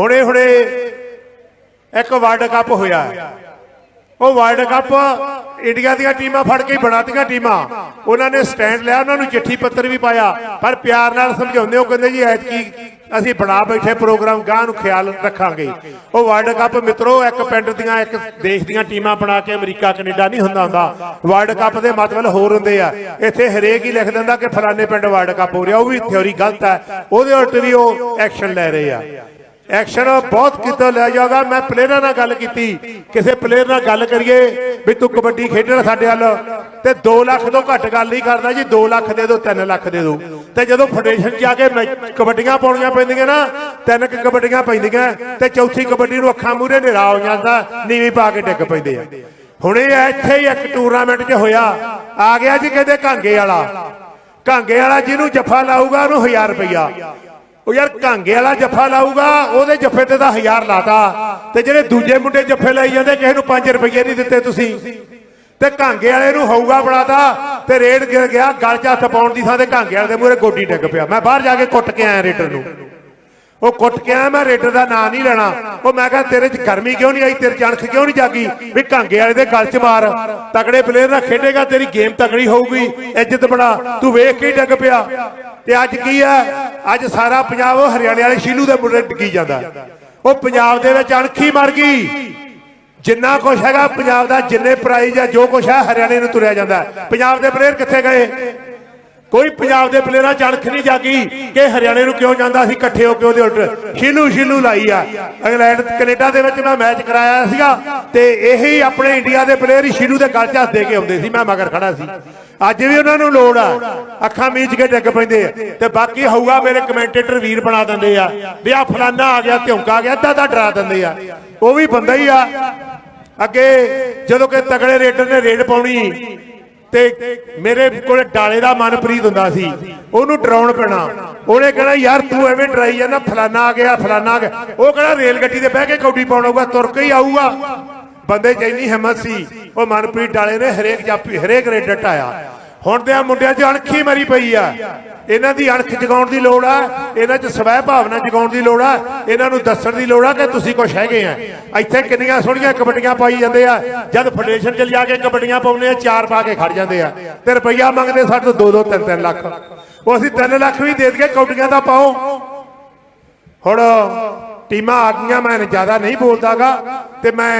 ਹੁਣੇ ਹੁਣੇ ਇੱਕ ਵਰਲਡ ਕੱਪ ਹੋਇਆ। ਉਹ ਵਰਲਡ ਕੱਪ ਇੰਡੀਆ ਦੀਆਂ ਟੀਮਾਂ ਫੜ ਕੇ ਬਣਾਤੀਆਂ ਟੀਮਾਂ। ਉਹਨਾਂ ਨੇ ਸਟੈਂਡ ਲਿਆ, ਉਹਨਾਂ ਨੂੰ ਚਿੱਠੀ ਪੱਤਰ ਵੀ ਪਾਇਆ। ਪਰ ਪਿਆਰ ਨਾਲ ਸਮਝਾਉਂਦੇ ਉਹ ਕਹਿੰਦੇ ਜੀ ਐਤਕੀ ਅਸੀਂ ਬਣਾ ਬੈਠੇ ਪ੍ਰੋਗਰਾਮ ਗਾਂ ਨੂੰ ਖਿਆਲ ਰੱਖਾਂਗੇ। ਉਹ ਵਰਲਡ ਕੱਪ ਮਿੱਤਰੋ, ਇੱਕ ਪਿੰਡ ਦੀਆਂ, ਇੱਕ ਦੇਸ਼ ਦੀਆਂ ਟੀਮਾਂ ਬਣਾ ਕੇ ਅਮਰੀਕਾ, ਕੈਨੇਡਾ ਨਹੀਂ ਹੁੰਦਾ ਹੁੰਦਾ। ਵਰਲਡ ਕੱਪ ਦੇ ਮਤਲਬ ਹੋਰ ਹੁੰਦੇ ਆ। ਇੱਥੇ ਹਰੇਕ ਹੀ ਲਿਖ ਦਿੰਦਾ ਕਿ ਫਲਾਣੇ ਪਿੰਡ ਵਰਲਡ ਕੱਪ ਹੋ ਰਿਹਾ, ਉਹ ਵੀ ਥਿਉਰੀ ਗਲਤ ਹੈ। ਉਹਦੇ ਉਲਟ ਵੀ ਉਹ ਐਕਸ਼ਨ ਲੈ ਰਹੇ ਆ। ਐਕਸ਼ਨ ਬਹੁਤ ਕੀਤਾ ਲਿਆ ਜਾਊਗਾ ਮੈਂ ਪਲੇਅਰਾਂ ਨਾਲ ਗੱਲ ਕੀਤੀ, ਕਿਸੇ ਪਲੇਅਰ ਨਾਲ ਗੱਲ ਕਰੀਏ ਵੀ ਤੂੰ ਕਬੱਡੀ ਖੇਡਣ ਸਾਡੇ ਵੱਲ, ਤੇ 2 ਲੱਖ ਤੋਂ ਘੱਟ ਗੱਲ ਨਹੀਂ ਕਰਦਾ ਜੀ 2 ਲੱਖ ਦੇ ਦਿਓ 3 ਲੱਖ ਦੇ ਦਿਓ ਤੇ ਜਦੋਂ ਫੈਡਰੇਸ਼ਨ 'ਚ ਜਾ ਕੇ ਕਬੱਡੀਆਂ ਪਾਉਣੀਆਂ ਪੈਂਦੀਆਂ ਨਾ, ਤਿੰਨ ਕੁ ਕਬੱਡੀਆਂ ਪੈਂਦੀਆਂ, ਤੇ ਚੌਥੀ ਕਬੱਡੀ ਨੂੰ ਅੱਖਾਂ ਮੂਹਰੇ ਹਨੇਰਾ ਹੋ ਜਾਂਦਾ, ਨੀਵੀਂ ਪਾ ਕੇ ਡਿੱਗ ਪੈਂਦੇ ਆ। ਹੁਣ ਇਹ ਇੱਥੇ ਹੀ ਇੱਕ ਟੂਰਨਾਮੈਂਟ 'ਚ ਹੋਇਆ, ਆ ਗਿਆ ਜੀ ਕਹਿੰਦੇ ਕਾਂਗੇ ਵਾਲਾ। ਕਾਂਗੇ ਵਾਲਾ ਜਿਹਨੂੰ ਜੱਫਾ ਲਾਊਗਾ, ਉਹਨੂੰ 1000 ਰੁਪਈਆ। ਉਹ ਯਾਰ ਕਾਂਗੇ ਵਾਲਾ ਜੱਫਾ ਲਾਊਗਾ, ਉਹਦੇ ਜੱਫੇ ਤੇ ਤਾਂ 1000 ਲਾਤਾ। ਤੇ ਜਿਹੜੇ ਦੂਜੇ ਮੁੰਡੇ ਜੱਫੇ ਲਾਈ ਜਾਂਦੇ, ਕਿਸੇ ਨੂੰ 5 ਰੁਪਏ ਨਹੀਂ ਦਿੱਤੇ ਤੁਸੀਂ। ਤੇ ਕਾਂਗੇ ਵਾਲੇ ਨੂੰ ਹੋਊਗਾ ਬਣਾਤਾ, ਤੇ ਰੇਡ ਗਿਰ ਗਿਆ, ਗਲ 'ਚ ਹੱਥ ਪਾਉਣ ਦੀ ਥਾਂ ਤੇ ਕਾਂਗੇ ਵਾਲੇ ਦੇ ਮੂਹਰੇ ਗੋਡੀ ਡਿੱਗ ਪਿਆ। ਮੈਂ ਬਾਹਰ ਜਾ ਕੇ ਕੁੱਟ ਕੇ ਆਇਆ ਰੇਡਰ ਨੂੰ। ਉਹ ਕੁੱਟ ਕੇ ਆਇਆ, ਮੈਂ ਰੇਡਰ ਦਾ ਨਾਂ ਨਹੀਂ ਲੈਣਾ। ਉਹ ਮੈਂ ਕਿਹਾ, ਤੇਰੇ 'ਚ ਗਰਮੀ ਕਿਉਂ ਨਹੀਂ ਆਈ? ਤੇਰੇ 'ਚ ਅਣਖ ਕਿਉਂ ਨਹੀਂ ਜਾਗੀ? ਵੀ ਕਾਂਗੇ ਵਾਲੇ ਦੇ ਗਲ 'ਚ ਮਾਰ। ਤਗੜੇ ਪਲੇਅਰ ਨਾਲ ਖੇਡੇਗਾ, ਤੇਰੀ ਗੇਮ ਤਗੜੀ ਹੋਊਗੀ। ਇੱਜ਼ਤ ਬਣਾ। ਤੂੰ ਵੇਖ ਕੇ ਡਿੱਗ ਪਿਆ। ਤੇ ਅੱਜ ਕੀ ਹੈ ਅੱਜ ਸਾਰਾ ਪੰਜਾਬ ਉਹ ਹਰਿਆਣੇ ਵਾਲੇ ਸ਼ੀਲੂ ਦੇ ਮੁੰਡੇ ਡਿੱਗੀ ਜਾਂਦਾ। ਉਹ ਪੰਜਾਬ ਦੇ ਵਿੱਚ ਅਣਖੀ ਮਰ ਗਈ। ਜਿੰਨਾ ਕੁਝ ਹੈਗਾ ਪੰਜਾਬ ਦਾ, ਜਿੰਨੇ ਪ੍ਰਾਈਜ਼ ਆ, ਜੋ ਕੁਝ ਹੈ ਹਰਿਆਣੇ ਨੂੰ ਤੁਰਿਆ ਜਾਂਦਾ। ਪੰਜਾਬ ਦੇ ਪਲੇਅਰ ਕਿੱਥੇ ਗਏ? ਕੋਈ ਪੰਜਾਬ ਦੇ ਪਲੇਅਰਾਂ ਚ ਅਣਖ ਨਹੀਂ ਜਾਗੀ ਕਿ ਹਰਿਆਣੇ ਨੂੰ ਕਿਉਂ ਜਾਂਦਾ ਸੀ, ਇਕੱਠੇ ਹੋ ਕੇ ਉਹਦੇ ਉਲਟ। ਸ਼ੀਲੂ ਸ਼ੀਲੂ ਲਾਈ ਆ। ਇੰਗਲੈਂਡ, ਕੈਨੇਡਾ ਦੇ ਵਿੱਚ ਮੈਂ ਮੈਚ ਕਰਾਇਆ ਸੀਗਾ ਤੇ ਇਹੀ ਆਪਣੇ ਇੰਡੀਆ ਦੇ ਪਲੇਅਰ ਹੀ ਸ਼ੀਲੂ ਦੇ ਗਲ 'ਚ ਹੱਥ ਦੇ ਕੇ ਆਉਂਦੇ ਸੀ। ਮੈਂ ਮਗਰ ਖੜਾ ਸੀ। ਅੱਜ ਵੀ ਉਹਨਾਂ ਨੂੰ ਲੋੜ ਆ। ਅੱਖਾਂ ਮੀਚ ਕੇ ਡਿੱਗ ਪੈਂਦੇ ਆ। ਤੇ ਬਾਕੀ ਹੋਊਗਾ ਮੇਰੇ ਕਮੈਂਟੇਟਰ ਵੀਰ ਬਣਾ ਦਿੰਦੇ ਆ ਵੀ ਆ ਫਲਾਨਾ ਆ ਗਿਆ ਧਿਉਂਕਾ ਆ ਗਿਆ ਏਦਾਂ ਦਾ ਡਰਾ ਦਿੰਦੇ ਆ। ਉਹ ਵੀ ਬੰਦਾ ਹੀ ਆ। ਅੱਗੇ ਜਦੋਂ ਕਿ ਤਗੜੇ ਰੇਡਰ ਨੇ ਰੇਡ ਪਾਉਣੀ, ਤੇ ਮੇਰੇ ਕੋਲ ਡਾਲੇ ਦਾ ਮਨਪ੍ਰੀਤ ਹੁੰਦਾ ਸੀ, ਉਹਨੂੰ ਡਰਾਉਣ ਪੈਣਾ। ਉਹਨੇ ਕਹਿਣਾ, ਯਾਰ ਤੂੰ ਐਵੇਂ ਡਰਾਈ ਜਾਂਦਾ, ਫਲਾਨਾ ਆ ਗਿਆ, ਫਲਾਨਾ ਆ ਗਿਆ। ਉਹ ਕਹਿਣਾ, ਰੇਲ ਗੱਡੀ ਤੇ ਬਹਿ ਕੇ ਕੌਡੀ ਪਾਉਣਾਗਾ ਤੁਰ ਕੇ ਹੀ ਆਊਗਾ। ਬੰਦੇ 'ਚ ਇੰਨੀ ਹਿੰਮਤ ਸੀ। ਉਹ ਮਨਪ੍ਰੀਤ ਡਾਲੇ ਨੇ ਹਰੇਕ ਜਾਪੀ ਹਰੇਕ ਰੇਡਰ ਢਾਇਆ ਹੁਣ ਤੇ ਆ ਮੁੰਡਿਆਂ 'ਚ ਅਣਖੀ ਮਰੀ ਪਈ ਆ। ਇਹਨਾਂ ਦੀ ਅਣਖ ਜਗਾਉਣ ਦੀ ਲੋੜ ਆ, ਇਹਨਾਂ 'ਚ ਸਵੈ ਭਾਵਨਾ ਜਗਾਉਣ ਦੀ ਲੋੜ ਆ, ਇਹਨਾਂ ਨੂੰ ਦੱਸਣ ਦੀ ਲੋੜ ਆ ਕਿ ਤੁਸੀਂ ਕੁਝ ਹੈਗੇ ਆ। ਇੱਥੇ ਕਿੰਨੀਆਂ ਸੋਹਣੀਆਂ ਕਬੱਡੀਆਂ ਪਾਈ ਜਾਂਦੇ ਆ। ਜਦ ਫੈਡਰੇਸ਼ਨ 'ਚ ਜਾ ਕੇ ਕਬੱਡੀਆਂ ਪਾਉਂਦੇ ਆ, ਚਾਰ ਪਾ ਕੇ ਖੜ ਜਾਂਦੇ ਆ। ਤੇ ਰੁਪਈਆ ਮੰਗਦੇ ਸਾਡੇ ਤੋਂ 2-2 3-3 ਲੱਖ। ਉਹ ਅਸੀਂ 3 ਲੱਖ ਵੀ ਦੇ ਦਈਏ, ਕਬੱਡੀਆਂ ਦਾ ਪਾਓ। ਹੁਣ ਟੀਮਾਂ ਆ ਗਈਆਂ ਮੈਂ ਜ਼ਿਆਦਾ ਨਹੀਂ ਬੋਲਦਾਗਾ, ਤੇ ਮੈਂ